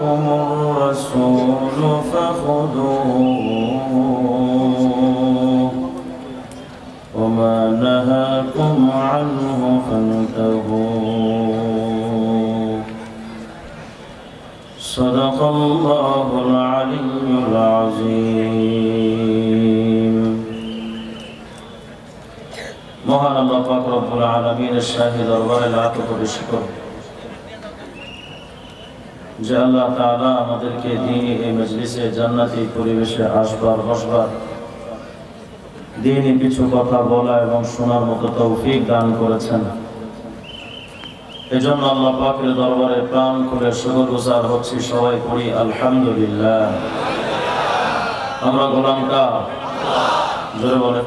آتاكم الرسول فخذوه وما نهاكم عنه فانتهوا صدق الله العلي العظيم মহান আল্লাহ পাক রব্বুল আলামিনের শাহী দরবারে লাখ কোটি শুকর যে আল্লাহ তাআলা আমাদেরকে দিনই এই মজলিসে জান্নাতি পরিবেশে আসবার, বসবার দিনই কিছু কথা বলা এবং শোনার মতো তৌফিক দান করেছেন। এজন্য আল্লাহ পাকের দরবারে প্রাণ করে শুকর গুজার হচ্ছি সবাই পড়ি, আলহামদুলিল্লাহ। আমরা গোলামটা, জোরে বলে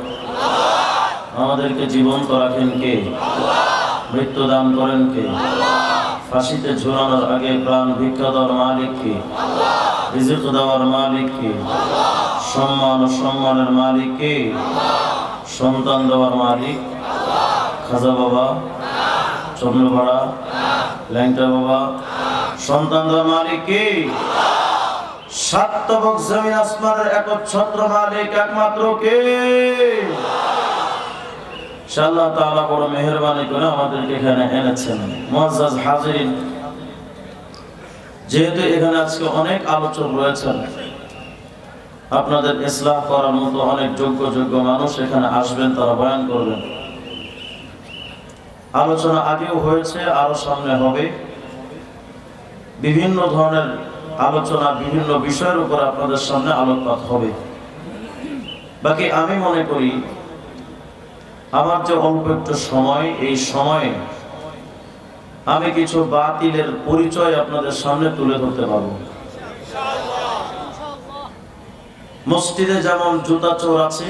আমাদেরকে জীবন্ত রাখেন কে? মৃত্যু দান করেন কে? ফাঁসিতে ঝুলানোর আগে প্রাণ ভিক্ষা দেওয়ার মালিক কে? রিজিক দেওয়ার মালিক কে? সম্মান ও সম্মানের মালিক কে? সন্তান দেওয়ার মালিক? খাজা বাবা? চন্দ্রপাড়া? ল্যাংটা বাবা? সন্তান দেওয়ার মালিক কে? সাতবক জমিন আসমানের একচ্ছত্র মালিক একমাত্র কে? আল্লাহ তাআলা বড় মেহেরবানি করে আমাদেরকে এখানে এনেছেন। মুআজ্জাজ হাজিরিন, যেহেতু এখানে আজকে অনেক আলোচক রয়েছেন, আপনাদের ইসলাম করার মতো অনেক যোগ্য যোগ্য মানুষ এখানে আসবেন, তারা বয়ান করবেন। আলোচনা আগেও হয়েছে, আরও সামনে হবে। বিভিন্ন ধরনের আলোচনা, বিভিন্ন বিষয়ের উপর আপনাদের সামনে আলোকপাত হবে। বাকি আমি মনে করি আমার যে অল্প একটু সময়, এই সময়ে আমি কিছু বাতিলের পরিচয় আপনাদের সামনে তুলে ধরতে পারব। মসজিদে যেমন জুতা চোর আছে,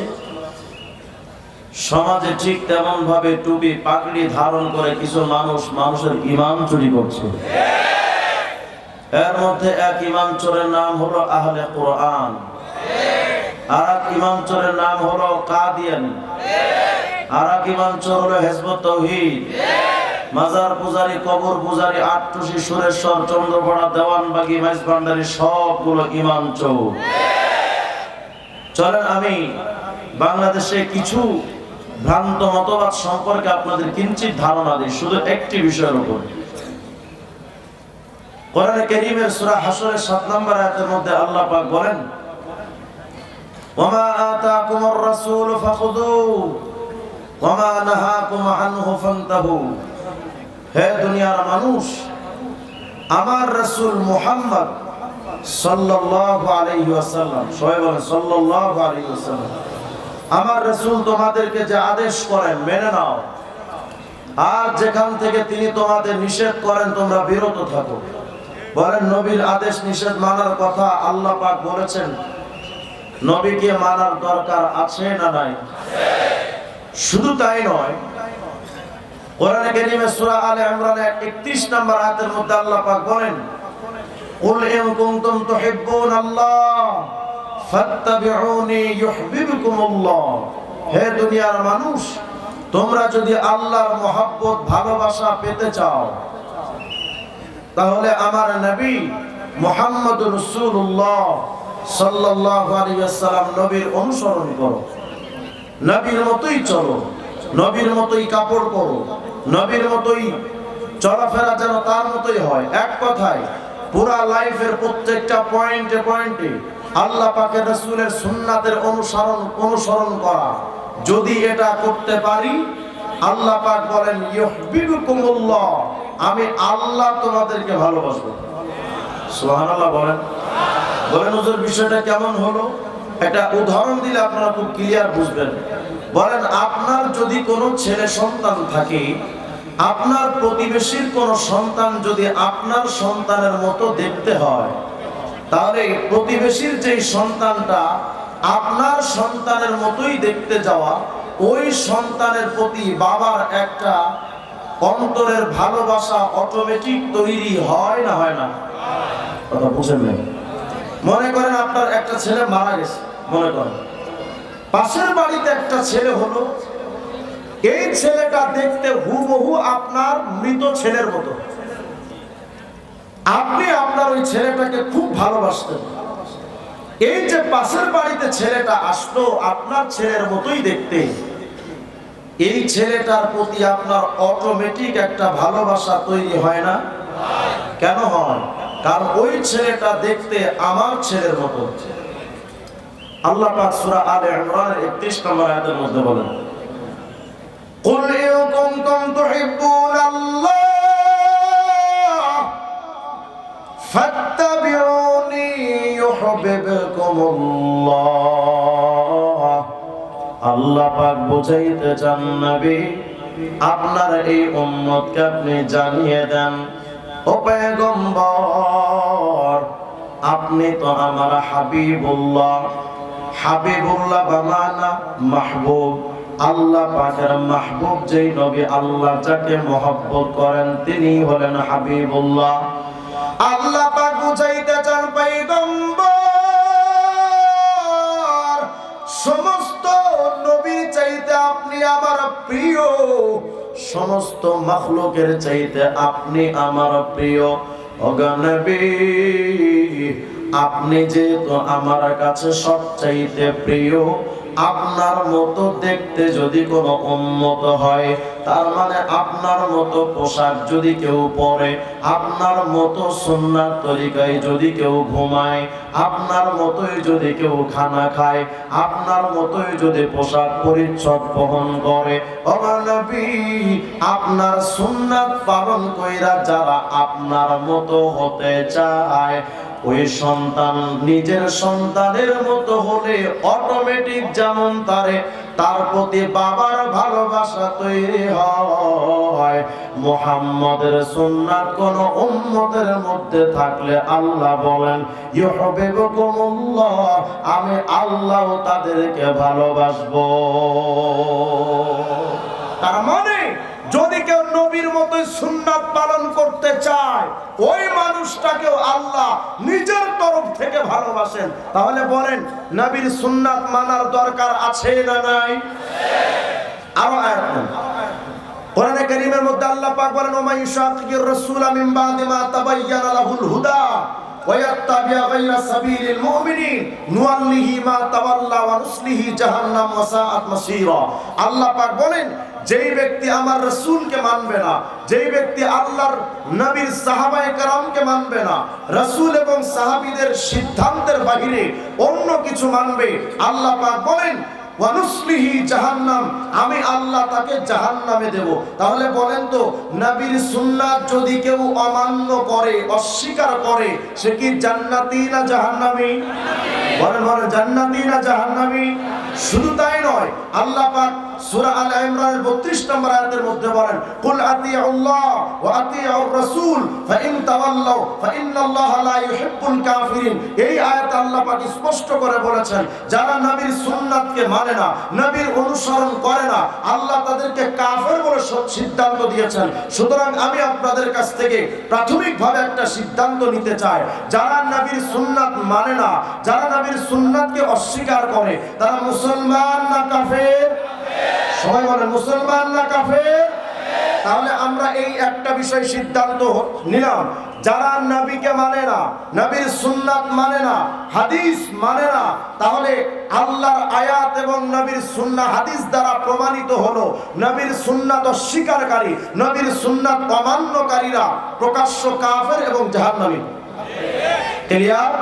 সমাজে ঠিক তেমন ভাবে টুপি পাগড়ি ধারণ করে কিছু মানুষ মানুষের ইমান চুরি করছে। এর মধ্যে এক ইমাম চোরের নাম হলো আহলে কোরআন। আর এক ইমাম চোরের নাম হলো কাদিয়ান। আর এক হলো তৌহিদ। মাজার কবর আটটুসি, সুরেশ্বর, চন্দ্রপড়া, দেওয়ানবাগি সবগুলো চলেন আমি বাংলাদেশে কিছু ভ্রান্ত মতবাদ সম্পর্কে আপনাদের কিঞ্চিত ধারণা দিই, শুধু একটি বিষয়ের উপর। কোরআনে কারীমের সূরা হাসরের 7 নম্বর আয়াতের মধ্যে আল্লাহ পাক বলেন, ওমা আতাকুমুর রাসূল ফাখুযু। হে দুনিয়ার মানুষ, আমার রাসূল মুহাম্মদ সাল্লাল্লাহু আলাইহি আমার রাসূল তোমাদেরকে যে আদেশ করেন, মেনে নাও। আর যেখান থেকে তিনি তোমাদের নিষেধ করেন, তোমরা বিরত থাকো। বলেন নবীর আদেশ নিষেধ মানার কথা আল্লাহ পাক বলেছেন। নবীকে মানার দরকার আছে না নাই? শুধু তাই নয়, কোরআনে কারীমে সূরা আলে ইমরানের 31 নম্বর আয়াতের মধ্যে আল্লাহ পাক বলেন, কুল ইন কুনতুম তুহিব্বুনাল্লাহ ফাত্তাবিউনি ইউহিব্বুকুমুল্লাহ। হে দুনিয়ার মানুষ, তোমরা যদি আল্লাহর মহব্বত, ভালোবাসা পেতে চাও, তাহলে আমার নবী মোহাম্মদ রসুল্লাহ সাল্লাল্লাহু আলাইহি ওয়াসাল্লাম নবীর অনুসরণ করো। নবীর মতোই চলো, নবীর মতোই কাপড় পরো, নবীর মতোই চলাফেরা যেন তার মতোই হয়। এক কথায়, পুরা লাইফের প্রত্যেকটা পয়েন্টে পয়েন্টে আল্লাহ পাকের রসুলের সুন্নাতের অনুসরণ অনুসরণ করা। যদি এটা করতে পারি, আল্লাহ পাক বলেন ইউহিব্বুকুমুল্লাহ আমি আল্লাহ তোমাদেরকে ভালোবাসবো। সুবহানাল্লাহ বলেন। বলেন, হুজুর, বিষয়টা কেমন হলো? একটা উদাহরণ দিলে আপনারা খুব ক্লিয়ার বুঝবেন। বলেন, আপনার যদি কোনো ছেলে সন্তান থাকে, আপনার প্রতিবেশীর কোন সন্তান যদি আপনার সন্তানের মতো দেখতে হয়, তাহলে প্রতিবেশীর যেই সন্তানটা আপনার সন্তানের মতোই দেখতে যাওয়া, ওই সন্তানের প্রতি বাবার একটা অন্তরের ভালোবাসা অটোমেটিক তৈরি হয় না হয় না? কথা বুঝেন মনে করেন আপনার একটা ছেলে মারা গেছে, মনে করেন। পাশের বাড়িতে একটা ছেলে হলো, এই ছেলেটা দেখতে হুবহু আপনার মৃত ছেলের মতো। আপনি আপনার ওই ছেলেটাকে খুব ভালোবাসতেন। এই যে পাশের বাড়িতে ছেলেটা আসলো আপনার ছেলের মতোই দেখতে। এই ছেলেটার প্রতি আপনার অটোমেটিক একটা ভালোবাসা তৈরি হয় না? কেন হয়? কারণ ওই ছেলেটা দেখতে আমার ছেলের মতো আল্লাহ পাক সূরা আলে ইমরানের 31 নম্বর আয়াতের মধ্যে বলেন قل إن كنتم تحبون الله فاتبعوني يحببكم الله আল্লাহ পাক বুঝাইতে চান নবী আপনার এই উম্মতকে আপনি জানিয়ে দেন পেগম্বর, আপনি তো আমার হাবিবুল্লাহ। হাবিবুল্লাহ বামানা মাহবুব। আল্লাহ পাকের মাহবুব যেই নবী আল্লাহ যাকে মহব্বত করেন তিনি হলেন হাবিবুল্লাহ। আল্লাহ পাক বুঝাইতে চান পয়গম্বর সমস্ত নবী চাইতে আপনি আমার প্রিয়। সমস্ত মখলুকের চাইতে আপনি আমার প্রিয়। অগনবী আপনি যেহেতু আমার কাছে সবচাইতে প্রিয় আপনার মতো দেখতে যদি কোনো উন্মত হয়, তার মানে আপনার মতো পোশাক যদি কেউ পরে, আপনার মতো সুন্নার তরিকায় যদি কেউ ঘুমায়, আপনার মতোই যদি কেউ খানা খায়, আপনার মতোই যদি পোশাক পরিচ্ছদ বহন করে আপনার সুন্নাত পালন কইরা যারা আপনার মতো হতে চায় ওই সন্তান নিজের সন্তানের মতো হলে অটোমেটিক যেমন তারে, তার প্রতি বাবার ভালোবাসা তৈরি হয়। মোহাম্মদের সুন্নাত কোন উম্মতের মধ্যে থাকলে আল্লাহ বলেন আমি আল্লাহ তাদেরকে ভালোবাসবো। তার মানে যদি কেউ নবীর মতোই সুন্নাত পালন করতে চায়, ওই মানুষটাকেও আল্লাহ নিজের তরফ থেকে ভালোবাসেন। তাহলে বলেন, নবীর সুন্নাত মানার দরকার আছে না নাই? আরও আয়াত কোরআনে কারীমের মধ্যে আল্লাহ পাক বলেন ওমা ইউশাকির রাসূলা মিন বাদি মা তাবায়্যানা লাহুল হুদা। ويتبع غير سبيل المؤمنين نوله ما تولى ونصله جهنم وساءت مصيرا আল্লাহ পাক বলেন যেই ব্যক্তি আমার রসুলকে মানবে না যেই ব্যক্তি আল্লাহর নবীর সাহাবায়ে কেরামকে মানবে না রসুল এবং সাহাবীদের সিদ্ধান্তের বাহিরে অন্য কিছু মানবে আল্লাহ পাক বলেন ওয়ানুসলিহি জাহান্নাম, আমি আল্লাহ তাকে জাহান্নামে দেব। তাহলে বলেন তো, নবীর সুন্নাত যদি কেউ অমান্য করে, অস্বীকার করে, সে কি জান্নাতি না বলেন বলেন, জান্নাতি না শুধু তাই নয়, আল্লাহ পাক সূরা আল ইমরানের 32 নম্বর আয়াতের মধ্যে বলেন, কুল আতিউল্লাহ ওয়া আতিউর রাসূল তাওয়াল্লাউ লা ইউহিব্বুল কাফিরিন। এই আয়াত আল্লাহ পাক স্পষ্ট করে বলেছেন, যারা নবীর সুন্নাতকে না, নবীর অনুসরণ করে না। আল্লাহ তাদেরকে কাফের বলে সিদ্ধান্ত দিয়েছেন। সুতরাং আমি আপনাদের কাছ থেকে প্রাথমিকভাবে একটা সিদ্ধান্ত নিতে চাই। যারা নবীর সুন্নাত মানে না, যারা নবীর সুন্নাতকে অস্বীকার করে, তারা মুসলমান না কাফের? সবাই বলে মুসলমান না কাফের? তাহলে আমরা এই একটা বিষয় সিদ্ধান্ত নিলাম। যারা নবীকে মানে না, নবীর সুন্নাত মানে না, হাদিস মানে না, তাহলে আল্লাহর আয়াত এবং নবীর সুন্নাহ হাদিস দ্বারা প্রমাণিত হলো, নবীর সুন্নাত অস্বীকারী, নবীর সুন্নাত অমান্যকারীরা প্রকাশ্য কাফের এবং জাহান্নামী। ক্লিয়ার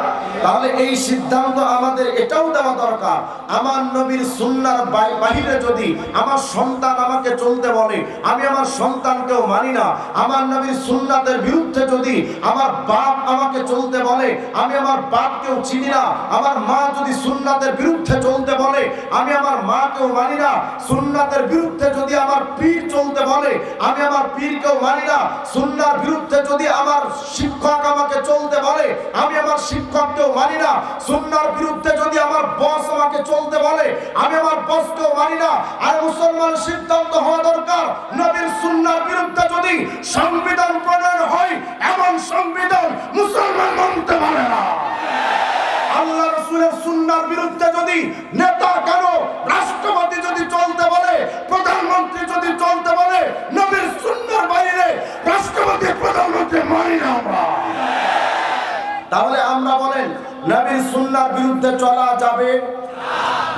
তাহলে এই সিদ্ধান্ত আমাদের এটাও দেওয়া দরকার। আমার নবীর সুন্নার বাহিরে যদি আমার সন্তান আমাকে চলতে বলে, আমি আমার সন্তানকেও মানি না। আমার নবীর সুন্নাতের বিরুদ্ধে যদি আমার বাপ আমাকে চলতে বলে, আমি আমার বাপকেও চিনি না। আমার মা যদি সুন্নাতের বিরুদ্ধে চলতে বলে, আমি আমার মাকেও মানি না। সুন্নাতের বিরুদ্ধে যদি আমার পীর চলতে বলে, আমি আমার পীরকেও মানি না। সুন্নার বিরুদ্ধে যদি আমার শিক্ষক আমাকে চলতে বলে, আমি আমার শিক্ষককেও মানি না। সুন্নার বিরুদ্ধে যদি আমার বস আমাকে চলতে বলে, আমি আমার বসকেও মানি না। আর মুসলমান, সিদ্ধান্ত হওয়া দরকার। নবীর সুন্নার বিরুদ্ধে যদি সংবিধান প্রণয়ন হয়, এমন সংবিধান মুসলমান মানতে পারে না। আল্লাহ রসুলের সুন্নার বিরুদ্ধে যদি নেতা কেন রাষ্ট্রপতি যদি চলতে বলে, প্রধানমন্ত্রী যদি চলতে বলে, নবীর সুন্নার বাইরে রাষ্ট্রপতি, প্রধানমন্ত্রী মানি না তাহলে আমরা বলেন, নবীর সুন্নার বিরুদ্ধে চলা যাবে?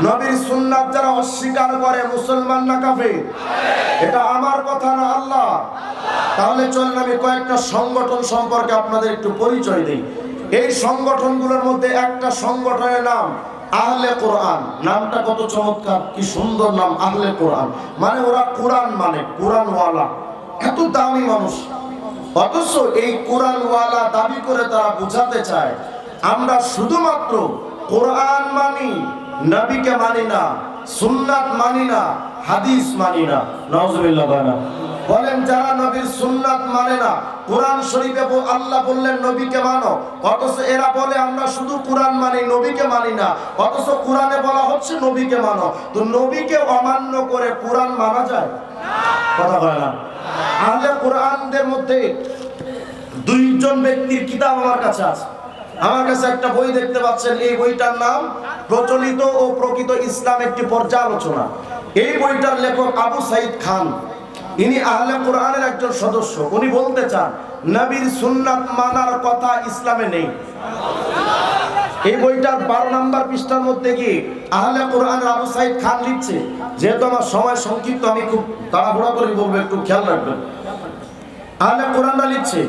নবীর সুন্নাত যারা অস্বীকার করে মুসলমান না কাফে এটা আমার কথা না আল্লাহ। তাহলে চলেন আমি কয়েকটা সংগঠন সম্পর্কে আপনাদের একটু পরিচয় দিই। এই সংগঠনগুলোর মধ্যে একটা সংগঠনের নাম আহলে কোরআন। নামটা কত চমৎকার, কি সুন্দর নাম, আহলে কোরআন। মানে ওরা কোরআন মানে কোরআনওয়ালা। এত দামি মানুষ। অথচ এই কোরআনওয়ালা দাবি করে তারা বোঝাতে চায়, আমরা শুধুমাত্র কোরআন মানি, নবীকে মানি না, সুন্নাত মানি না, হাদিস মানি না। নওয়াজুবিল্লাহ বানা বলেন, যারা নবীর সুন্নাত মানে না, কোরআন শরীফে আল্লাহ বললেন, নবীকে মানো, অথচ এরা বলে, আমরা শুধু কোরআন মানি, নবীকে মানি না, অথচ কোরআনে বলা হচ্ছে, নবীকে মানো। তো নবীকে অমান্য করে কোরআন মানা যায়? কথা বলে না। আহলে কোরআনদের মধ্যে দুইজন ব্যক্তির কিতাব আমার কাছে আছে। আমার কাছে একটা বই দেখতে পাচ্ছেন, এই বইটার নাম প্রচলিত ও প্রকৃত ইসলাম একটি পর্যালোচনা। এই বইটার লেখক আবু সাইদ খান। ইনি আহলে কোরআনের একজন সদস্য। উনি বলতে চান নবীর সুন্নাত মানার কথা ইসলামে নেই। এই বইটার বারো নাম্বার পৃষ্ঠার মধ্যে কি আহলে কোরআন আবু সাইদ খান লিখছে? যেহেতু আমার সময় সংক্ষিপ্ত, আমি খুব তাড়াহুড়া করে বলব, একটু খেয়াল রাখবেন। আহলে কোরআনরা লিখছে,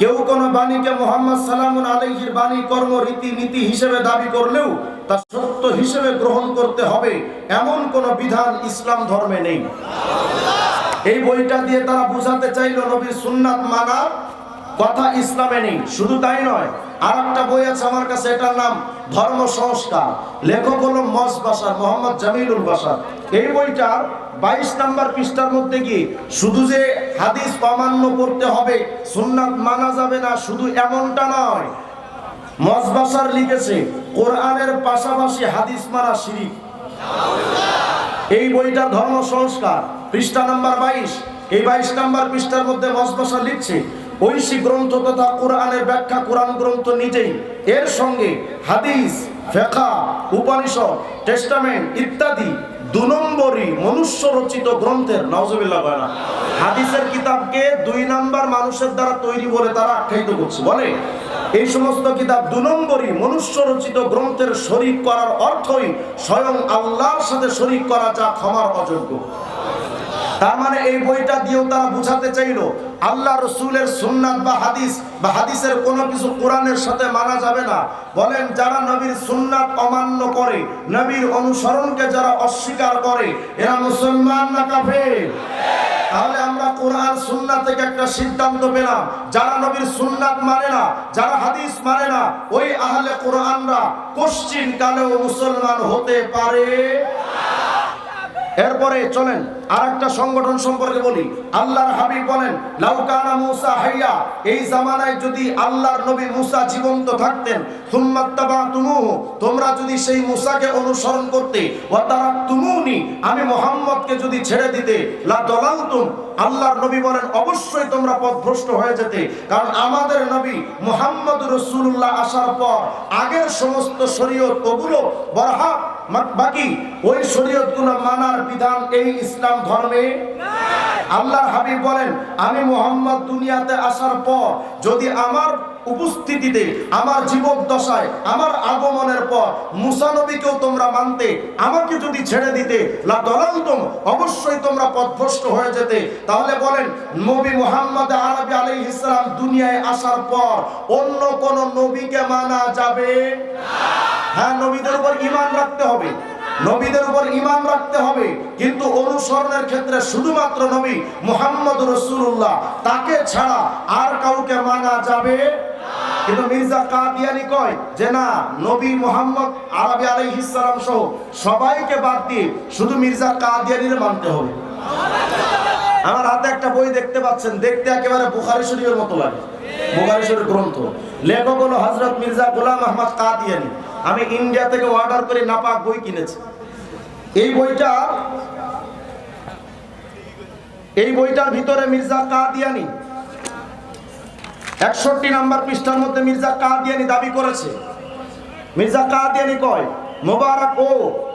কেউ কোন বাণীকে মোহাম্মদ সালামুন আলাইহির বাণী, কর্ম রীতি নীতি হিসেবে দাবি করলেও তা সত্য হিসেবে গ্রহণ করতে হবে। এমন কোন বিধান ইসলাম ধর্মে নেই। এই বইটা দিয়ে তারা বুঝাতে চাইলো, নবীর সুন্নাত মানা কথা ইসলামে নেই, শুধু তাই নয় আর একটা বই আছে আমার কাছে, এটার নাম ধর্ম সংস্কার, লেখক হলো মস বাসার, মোহাম্মদ জামিলুল বাসার। এই বইটার বাইশ নাম্বার পৃষ্ঠার মধ্যে কি শুধু যে হাদিস অমান্য করতে হবে, সুন্নাত মানা যাবে না, শুধু এমনটা নয় মসবাসার লিখেছে, কোরআনের পাশাপাশি হাদিস মারা শিরিক। এই বইটা ধর্ম সংস্কার, পৃষ্ঠা নাম্বার বাইশ, এই বাইশ নাম্বার পৃষ্ঠার মধ্যে মসবাসা লিখছে ঐশী গ্রন্থ তথা কোরআনের ব্যাখ্যা, কোরআন গ্রন্থ নিজেই। এর সঙ্গে হাদিস ফেখা উপনিষদ, টেস্টামেন্ট ইত্যাদি দু নম্বরই মনুষ্য রচিত গ্রন্থের নওজবিল্লাহ বানা হাদিসের কিতাবকে দুই নাম্বার মানুষের দ্বারা তৈরি বলে তারা আখ্যায়িত করছে। বলে, এই সমস্ত কিতাব দু নম্বরই মনুষ্য রচিত গ্রন্থের শরিক করার অর্থই স্বয়ং আল্লাহর সাথে শরিক করা যা ক্ষমার অযোগ্য। তার মানে এই বইটা দিয়েও তারা বুঝাতে চাইলো, আল্লাহ রসুলের সুন্নাত বা হাদিস বা হাদিসের কোনো কিছু কোরআনের সাথে মানা যাবে না। বলেন, যারা নবীর সুন্নাত অমান্য করে, নবীর অনুসরণকে যারা অস্বীকার করে, এরা মুসলমান না কাফের? তাহলে আমরা কোরআন সুন্নাত থেকে একটা সিদ্ধান্ত পেলাম, যারা নবীর সুন্নাত মানে না, যারা হাদিস মানে না, ওই আহলে কোরআনরা পশ্চিম কালেও মুসলমান হতে পারে? এরপরে চলেন আর সংগঠন সম্পর্কে বলি। আল্লাহর হাবিব বলেন লাউকানা মুসা হাইয়া এই জামানায় যদি আল্লাহর নবী মুসা জীবন্ত থাকতেন তুমুহু তোমরা যদি সেই মুসাকে অনুসরণ করতে, ওয়া তারাকতুমুনি আমি মোহাম্মদকে যদি ছেড়ে দিতে, লা দলালতুম আল্লাহর নবী বলেন, অবশ্যই তোমরা পথভ্রষ্ট হয়ে যেতে, কারণ আমাদের নবী মুহাম্মদ রাসূলুল্লাহ আসার পর আগের সমস্ত শরীয়ত ওগুলো বরহা বাকি, ওই শরীয়তগুলো মানার বিধান এই ইসলাম ধর্মে? আল্লাহর হাবিব বলেন, আমি মোহাম্মদ দুনিয়াতে আসার পর যদি আমার উপস্থিতিতে, আমার জীবদ্দশায়, আমার আগমনের পর মুসা নবীকেও তোমরা মানতে, আমাকে যদি ছেড়ে দিতে, লা অবশ্যই তোমরা পথভ্রষ্ট হয়ে যেতে। তাহলে বলেন, নবী মোহাম্মদ আরবি আলাইহিস সালাম দুনিয়ায় আসার পর অন্য কোন নবীকে মানা যাবে? হ্যাঁ নবীদের উপর ইমান রাখতে হবে। নবীদের উপর ইমান রাখতে হবে। কিন্তু অনুসরণের ক্ষেত্রে শুধুমাত্র নবী মোহাম্মদ রসুল্লাহ তাকে ছাড়া আর কাউকে মানা যাবে কিন্তু মির্জা কাদিয়ানি কয় যে, না, নবী মোহাম্মদ আরবি আলাইহিস সালাম সহ সবাইকে বাদ দিয়ে শুধু মির্জা কাদিয়ানির মানতে হবে। আমার হাতে একটা বই দেখতে পাচ্ছেন, দেখতে একেবারে বুখারী শরীফের মতো লাগে। বুখারী শরীফ গ্রন্থ। লেখক হলো হযরত মির্জা গোলাম আহমদ কাদিয়ানি। আমি ইন্ডিয়া থেকে অর্ডার করে নাপাক বই কিনেছি। এই বইটা, এই বইটার ভিতরে মির্জা কাদিয়ানি, একষট্টি নাম্বার পৃষ্ঠার মধ্যে মির্জা কাদিয়ানি দাবি করেছে। মির্জা কাদিয়ানি কয়, মোবারক ও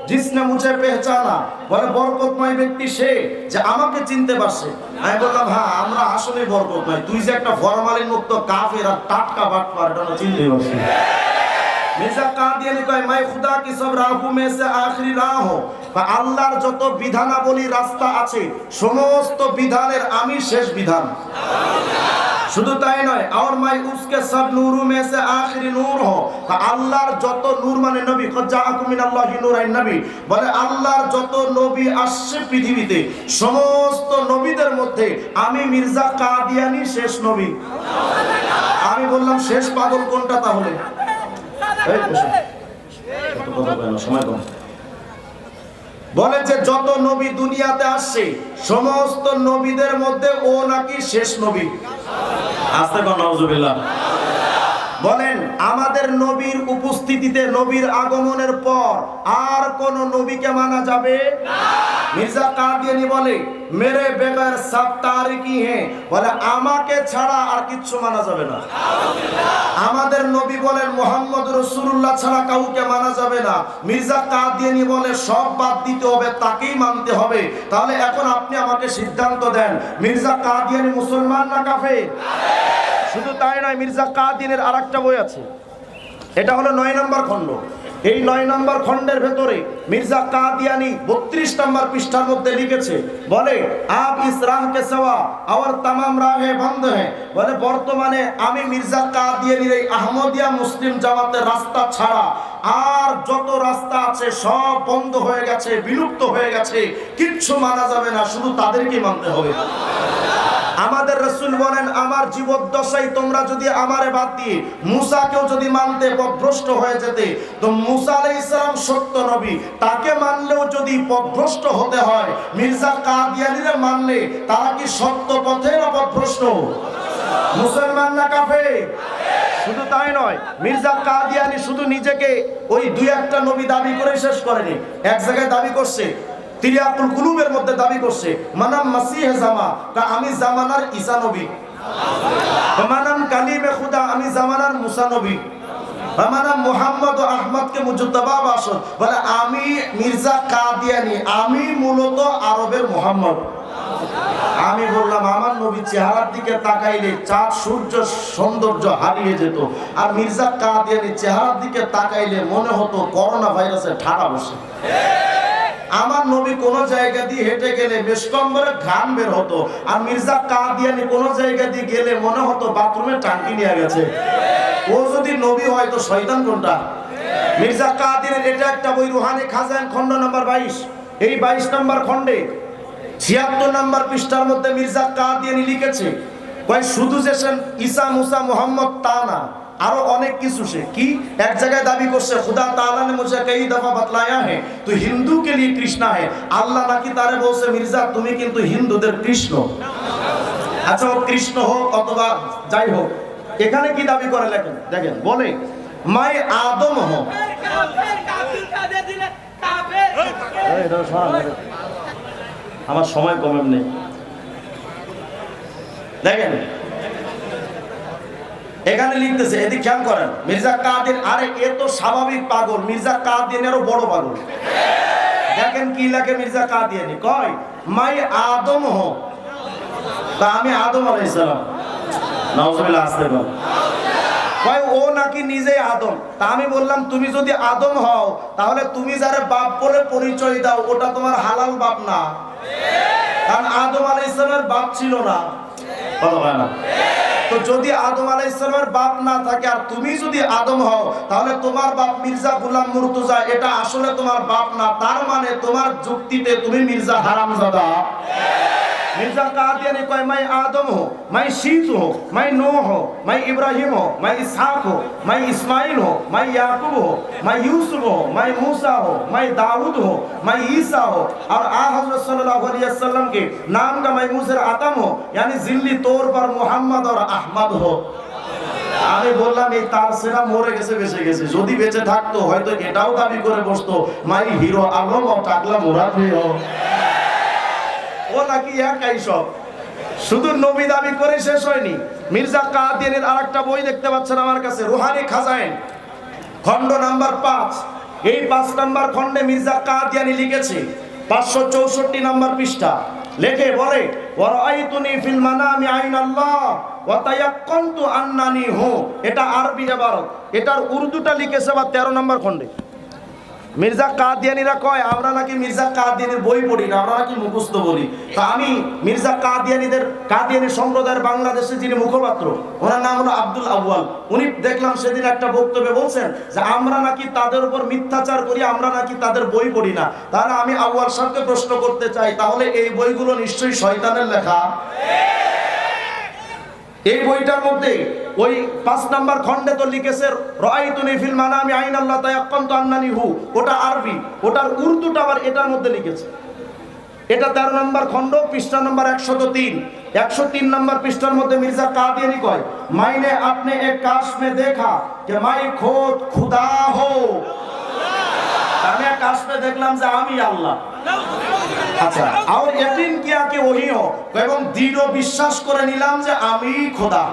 জিসনে মুঝে পেহচানা বলে বরকতময় ব্যক্তি সে যে আমাকে চিনতে পারছে। আমি বললাম হ্যাঁ আমরা আসলে বরকতময়। তুই যে একটা ফরমালিন মুক্ত কাফের আর টাটকা বাটপার, এটা চিনতে পারছি মির্জা কাদিয়ানি কয়, মাই খুদা, কি সব রাহু মে সে আখরি রাহ? বা আল্লাহর যত বিধানাবলী রাস্তা আছে, সমস্ত বিধানের আমি শেষ বিধান। শুধু তাই নয় আর মাই উসকে সব নূরু মে সে আখরি নূর হো। আল্লাহর যত নূর মানে নবী জাআকুম মিনাল্লাহি নূরাইন নবী। বলে, আল্লাহর যত নবী আসছে পৃথিবীতে, সমস্ত নবীদের মধ্যে আমি মির্জা কাদিয়ানি শেষ নবী। আমি বললাম, শেষ পাগল কোনটা তাহলে? বলে যে যত নবী দুনিয়াতে আসছে, সমস্ত নবীদের মধ্যে ও নাকি শেষ নবী? আসতে নওজুবিল্লাহ বলেন, আমাদের নবীর উপস্থিতিতে নবীর আগমনের পর আর কোন নবীকে মানা যাবে? মির্জা কাদিয়ানি বলে, মেরে বেগার সব তারিকি হে? বলে, আমাকে ছাড়া আর কিচ্ছু মানা যাবে না। আমাদের নবী বলেন, মোহাম্মদ রসুল্লাহ ছাড়া কাউকে মানা যাবে না। মির্জা কাদিয়ানি বলে, সব বাদ দিতে হবে, তাকেই মানতে হবে। তাহলে এখন আপনি আমাকে সিদ্ধান্ত দেন, মির্জা কাদিয়ানি মুসলমান না কাফে শুধু তাই নয়, মির্জা কাদিনের আর একটা বই আছে। এটা হলো নয় নম্বর খণ্ড। এই নয় নম্বর খণ্ডের ভেতরে মির্জা কাদিয়ানি বত্রিশ নম্বর পৃষ্ঠার মধ্যে লিখেছে, বলে, আপ ইস রাহকে সেওয়া আর তামাম রাহে বন্ধ হে বলে, বর্তমানে আমি মির্জা কাদিয়ানির এই আহমদিয়া মুসলিম জামাতের রাস্তা ছাড়া আর যত রাস্তা আছে সব বন্ধ হয়ে গেছে, বিলুপ্ত হয়ে গেছে, কিচ্ছু মানা যাবে না, শুধু তাদেরকে মানতে হবে। আমাদের রসুল বলেন, আমার জীবদ্দশায় তোমরা যদি আমারে বাদ দিয়ে মুসাকেও যদি মানতে পথভ্রষ্ট হয়ে যেতে, তো মুসা আলাই ইসলাম সত্য নবী। তাকে মানলেও যদি পথভ্রষ্ট হতে হয়, মির্জা কাদিয়ানিরে মানলে তারা কি সত্য পথে না পথভ্রষ্ট মুসলমান না কাফে শুধু তাই নয়, মির্জা কাদিয়ানি শুধু নিজেকে ওই দুই একটা নবী দাবি করে শেষ করেনি। এক জায়গায় দাবি করছে তিরিয়াকুল কুলুবের মধ্যে দাবি করছে, মানাম মাসিহে জামা তা আমি জামানার ঈসা নবী। মানাম কালিমে খুদা, আমি জামানার মুসা নবী। মানাম মোহাম্মদ ও আহমদকে মুজুদ্দাবা বাসদ বলে, আমি মির্জা কাদিয়ানি, আমি মূলত আরবের মোহাম্মদ। আমি বললাম, আমার নবী চেহারার দিকে তাকাইলে চাঁদ, সূর্য, সৌন্দর্য হারিয়ে যেত। আর মির্জা কাদিয়ানি চেহারার দিকে তাকাইলে মনে হতো করোনা ভাইরাসের ঠাডা বসে। আমার নবী কোন জায়গা দিয়ে হেঁটে গেলে বেশ কম করে ঘাম বের হতো। আর মির্জা কাদিয়ানি কোন জায়গা দিয়ে গেলে মনে হতো বাথরুমে টাঙ্কি নিয়ে গেছে। ও যদি নবী হয় তো শয়তান কোনটা? মির্জা কাদিনের এটা একটা বই রুহানি খাজান খণ্ড নাম্বার বাইশ। এই বাইশ নাম্বার খণ্ডে ছিয়াত্তর নাম্বার পৃষ্ঠার মধ্যে মির্জা কাদিয়ানি লিখেছে, কয়, শুধু যে ঈসা মুসা মোহাম্মদ তা না আরও অনেক কিছু সে। কি? এক জায়গায় দাবি করছে, খুদা তালা নে মুঝে দফা বাতলায়া হে? তো হিন্দু কে লিয়ে কৃষ্ণা হে? আল্লাহ নাকি তারে বলছে, মির্জা, তুমি কিন্তু হিন্দুদের কৃষ্ণ। আচ্ছা ও কৃষ্ণ হোক অথবা যাই হোক, এখানে কি দাবি করে লেখেন? দেখেন, বলে মাই আদম হো আমার সময় কমেন নেই দেখেন এখানে লিখতেছে, এদিক খেয়াল করেন, মির্জা কাদির, আরে এ তো স্বাভাবিক পাগল, মির্জা কাদিনেরও বড় পাগল। দেখেন কি লাগে মির্জা কাদিয়ানি? কয় মাই আদম হো। তা আমি আদম আলাইহিস সালাম। নাউজুবিল্লাহ, আসতে পার। কয়, ও নাকি আদম? তা আমি বললাম, তুমি যদি আদম হও, তাহলে তুমি যারে বাপ বলে পরিচয় দাও, ওটা তোমার হালাল বাপ না। কারণ আদম বাপ ছিল না। হয় না। তো যদি আদম আলাই ইসলামের বাপ না থাকে আর তুমি যদি আদম হও, তাহলে তোমার বাপ মির্জা গুলাম মুর্তুজা, এটা আসলে তোমার বাপ না। তার মানে তোমার যুক্তিতে তুমি মির্জা হারামজাদা। मिर्जा कादियानी कहे मैं आदम हूँ मैं शीत हूँ मैं नूह हूँ मैं इब्राहिम हूँ मैं इसहाक हूँ मैं इस्माइल हूँ मैं याकूब हूँ मैं यूसुफ हूँ मैं मूसा हूँ मैं दाऊद हूँ मैं ईसा हूँ और आ हजरत सल्लल्लाहु अलैहि वसल्लम के नाम का मैं मुझे आदम हूँ यानी जिल्ली तौर पर मोहम्मद और अहमद हो আমি বললাম এই তার সেরা মরে গেছে বেঁচে গেছে যদি বেঁচে থাকতো হয়তো এটাও দাবি করে বসতো মাই হিরো আলম ও টাকলা মোরা ও নাকি একাই সব? শুধু নবী দাবি করে শেষ হয়নি। মির্জা কাদিয়ানের আর একটা বই দেখতে পাচ্ছেন আমার কাছে, রুহানি খাজাইন। খণ্ড নাম্বার পাঁচ। এই পাঁচ নাম্বার খণ্ডে মির্জা কাদিয়ানি লিখেছে, পাঁচশো চৌষট্টি নাম্বার পৃষ্ঠা। লেখে, বলে ওয়ারাইতুনি ফিল মানামি আইনাল্লাহ, ওয়া তায়াক্কানতু আন্নানি হু এটা আরবি ইবারত এটার উর্দুটা লিখেছে বা 13 নাম্বার খণ্ডে। মির্জা কাদিয়ানিরা কয়, আমরা নাকি মির্জা কাদিয়ানির বই পড়ি না, আমরা নাকি মুখস্থ বলি। তা আমি মির্জা কাদিয়ানিদের, কাদিয়ানি সম্প্রদায়ের বাংলাদেশে যিনি মুখপাত্র, ওনার নাম হলো আব্দুল আউয়াল। উনি দেখলাম সেদিন একটা বক্তব্যে বলছেন যে, আমরা নাকি তাদের উপর মিথ্যাচার করি, আমরা নাকি তাদের বই পড়ি না। তাহলে আমি আউয়াল সাহেবকে প্রশ্ন করতে চাই, তাহলে এই বইগুলো নিশ্চয়ই শয়তানের লেখা? এই বইটার মধ্যে ওই পাঁচ নাম্বার খণ্ডে তো লিখেছে, রাআইতুনি ফিল মানামি আইনাল্লাহ তায়াক্কানতু আন্নানি হু। ওটা আরবি, ওটার উর্দুটা আবার এটার মধ্যে লিখেছে। এটা তেরো নম্বর খণ্ড, পৃষ্ঠা নম্বর একশত তিন। একশো তিন নম্বর পৃষ্ঠার মধ্যে মির্জা কাদিয়ানি কয়, মাইনে আপনি এক কাশ মে দেখা যে মাই খোদ খুদা হো। আমি এক দেখলাম যে আমি আল্লাহ। আচ্ছা আর কি কিয়াকে ওহিও এবং দৃঢ় বিশ্বাস করে নিলাম যে আমি খোদা।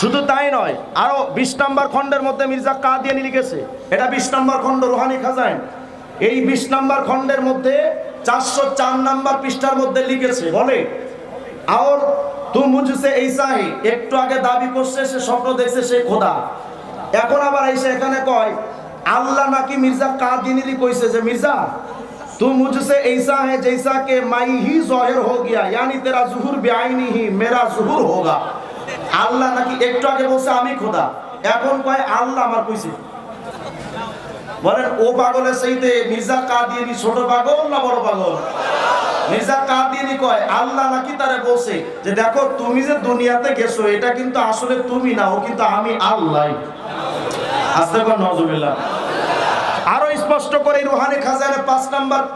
শুধু তাই নয়, আরও বিশ নম্বর খণ্ডের মধ্যে মির্জা কাদিয়ানি লিখেছে। এটা বিশ নম্বর খণ্ড রোহানি খাজাইন। এই বিশ নম্বর খণ্ডের মধ্যে চারশো চার নম্বর পৃষ্ঠার মধ্যে লিখেছে, বলে আর তুই মুঝুসে এই চাহি একটু আগে দাবি করছে, সে স্বপ্ন দেখছে সে খোদা। এখন আবার এসে এখানে কয় আল্লাহ নাকি মির্জা কাদিনীরই কইছে যে মির্জা तू मुझसे ऐसा है जैसा कि मैं ही जाहिर हो गया यानी तेरा जुहुर बेआईनी ही मेरा जुहुर होगा আল্লাহ নাকি একটু আগে বলছে আমি খোদা এখন কয় আল্লাহ আমার কইছে বলেন ও পাগলের সেইতে মির্জা কাদিয়ানি ছোট পাগল না বড় পাগল মির্জা কাদিয়ানি কয় আল্লাহ নাকি তারে বলছে যে দেখো তুমি যে দুনিয়াতে গেছো এটা কিন্তু আসলে তুমি না ও কিন্তু আমি আল্লাহ আরও স্পষ্ট করে খাজানে পাঁচ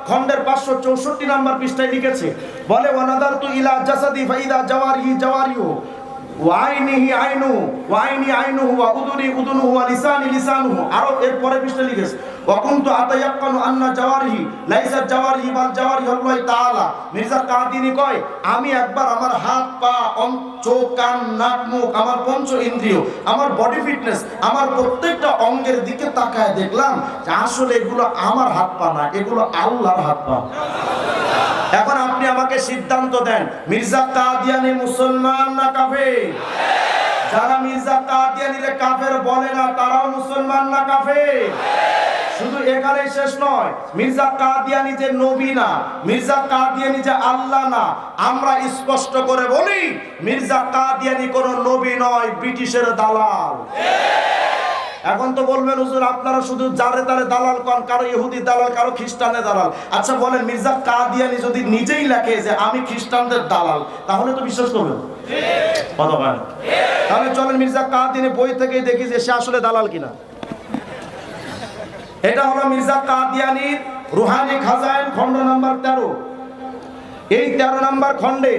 খন্ডের পাঁচশো চৌষট্টি নাম্বার পৃষ্ঠায় লিখেছে, বলে ওয়ানাদার তু ইলা জাসাদি ফাইদা আইনু আরও এর পরে লিখেছে আন্না কয়, আমি একবার আমার হাত পা অন- চোখ, কান, নাক, মুখ, আমার পঞ্চ ইন্দ্রিয়, আমার বডি ফিটনেস আমার প্রত্যেকটা অঙ্গের দিকে তাকায় দেখলাম যে আসলে এগুলো আমার হাত পা না, এগুলো আল্লাহর হাত পা। এখন আপনি আমাকে সিদ্ধান্ত দেন, মির্জা কাদিয়ানি মুসলমান না কাফের? যারা মির্জা কাদিয়ানিরে কাফের বলে না, তারাও মুসলমান না কাফের? শুধু এখানে শেষ নয় মির্জা কাদিয়ানি যে নবী না মির্জা কাদিয়ানি যে আল্লাহ না আমরা স্পষ্ট করে বলি মির্জা কাদিয়ানি কোনো নবী নয় ব্রিটিশের দালাল। এখন তো বলবেন হুজুর আপনারা শুধু যারে তারে দালাল কন কারও ইহুদি দালাল কারও খ্রিস্টানের দালাল। আচ্ছা বলেন মির্জা কাদিয়ানি যদি নিজেই লেখে যে আমি খ্রিস্টানদের দালাল তাহলে তো বিশ্বাস করবেন? কথা বলেন। তাহলে চলেন মির্জা কাদিয়ানি বই থেকেই দেখি যে সে আসলে দালাল কিনা। এটা হলো মির্জা কাদিয়ানির রুহানি খাজাইন খণ্ড নাম্বার তেরো। এই তেরো নাম্বার খণ্ডে,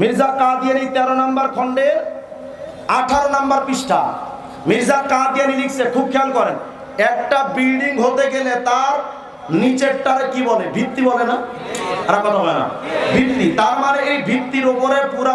মির্জা কাদিয়ানি তেরো নাম্বার খণ্ডের আঠারো নাম্বার পৃষ্ঠা। মির্জা কাদিয়ানি লিখছে, খুব খেয়াল করেন, একটা বিল্ডিং হতে গেলে তার নিচেরটারে কি বলে? ভিত্তি বলে না? আর কথা বলে না। ভিত্তি, তার মানে এই ভিত্তির উপরে পুরা